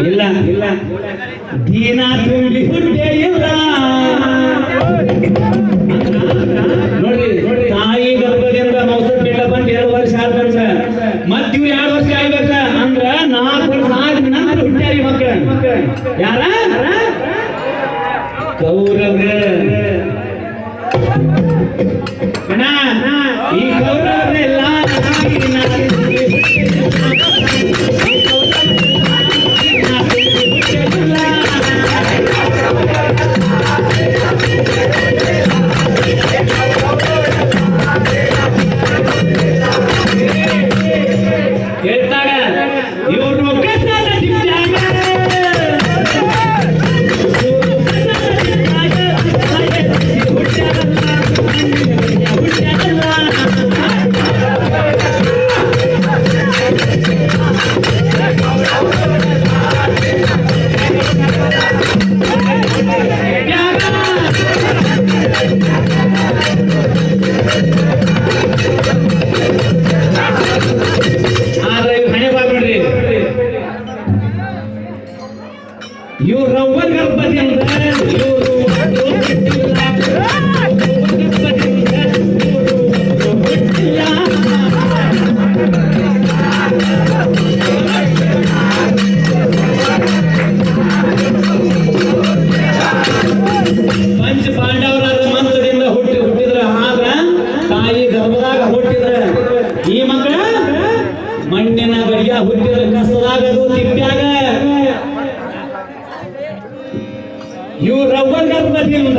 ಇಲ್ಲ ಇಲ್ಲ. ದೀನಾ ತುಂಬಿ ಹುಟ್ಟೆ ಇಲ್ಲ ನೋಡಿ ನೋಡಿ ತಾಯಿ ಗರ್ಭದಿಂದ ಮೌಸರ್ ಪೀಠ ಬಂದು ಎರಡು ವರ್ಷ ಆದ ವರ್ಷ. ಎರಡು ವರ್ಷ ಆಗ್ಬೇಕ ಅಂದ್ರ ನಾಲ್ಕು ವರ್ಷ ಆದ ನಂತರ ಹುಟ್ಟ್ಯಾರಿ ಮಕ್ಕಳ ಯಾರ? ಕೌರವ್ರ. ಈ ಕೌರವ್ರೆಲ್ಲ ಕಸದಾಗದು ತಿಪ್ಪ್ಯಾಗ? ಇವ್ರು ರಬ್ಬರ್ ಗರ್ಭದಿಂದ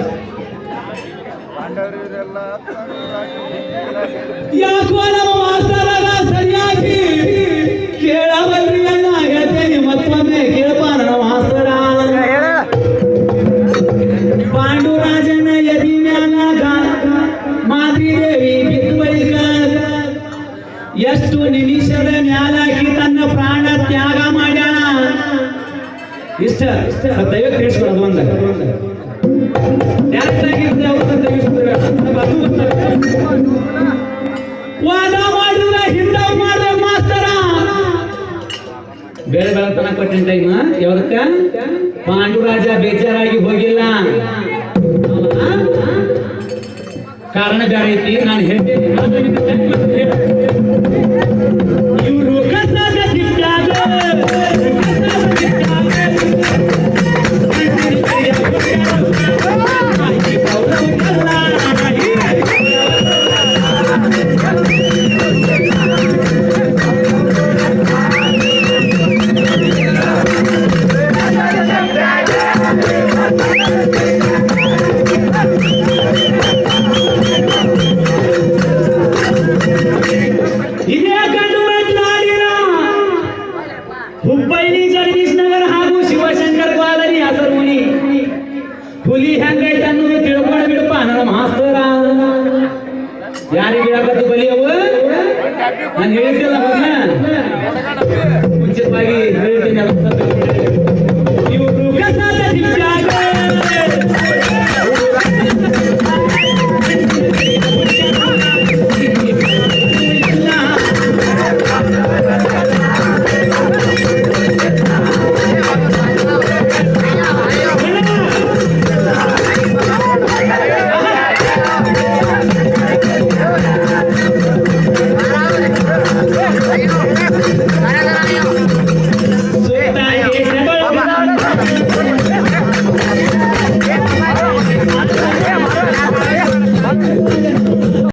ಯಾಕೋ ನಮ್ಮ ಮಾಸ್ತರಾಗ ಸರಿಯಾಗಿ ಹೇಳ್ತೇನೆ ಮತ್ತೊಮ್ಮೆ ಕೇಳಪ್ಪ ಪಾಂಡುರಾಜನ ಎದಿ ಮ್ಯಾಲ ಗಾ- ಮಾದ್ರಿ ಬಳಿಕ ಎಷ್ಟು ನಿಮಿಷದ ಮ್ಯಾಲಾಗಿ ತನ್ನ ಪ್ರಾಣ ತ್ಯಾಗ ಮಾಡ್ಯಾಳ ಇಷ್ಟ. ದಯವಿಟ್ಟು ತಿಳಿಸ್ಕೊಡೋದು ಯಾರು ಡೈರೆಕ್ಟ್ ಆಗಿ ವಾದ ಮಾಡಿದ್ರೆ ಹಿಂದ ಮಾಸ್ತರ ಬೇರೆ ತನಕ ಕೊಟ್ಟಿನ ಟೈಮ್ ಯಾವ್ದಕ್ಕ ಪಾಂಡುರಾಜ ಬೇಜಾರಾಗಿ ಹೋಗಿಲ್ಲ. ಕಾರಣ ಬೇರೆ ಐತಿ, ನಾನು ಹೇಳ್ತೀನಿ. ಇವರು ಹುಬ್ಬಳ್ಳಿ ಜಗದೀಶ್ ನಗರ ಹಾಗೂ ಶಿವಶಂಕರ್ ಗ್ವಾದರಿ ಹಸರುಮುನಿ ಹುಲಿ ಹೆಂಗೈತೆ ಅನ್ನೋದು ತಿಳ್ಕೊಂಡು ಬಿಡಪ್ಪ ನನ್ನ ಮಾಸ್ತರ ಯಾರಿಗೆ ಹೇಳಕತ್ತು ಬಲಿ ಅವು ಡಬ್ಬಿ ನಾನು ಹೇಳಿದ್ದಿಲ್ಲ ಮೊದ್ಲ? ಎದಗ ಡಬ್ಬಿ ಮುಂಚಿತವಾಗಿ ಹೇಳ್ತೀನಿ ಅದನ್ನ ಸ್ವಲ್ಪ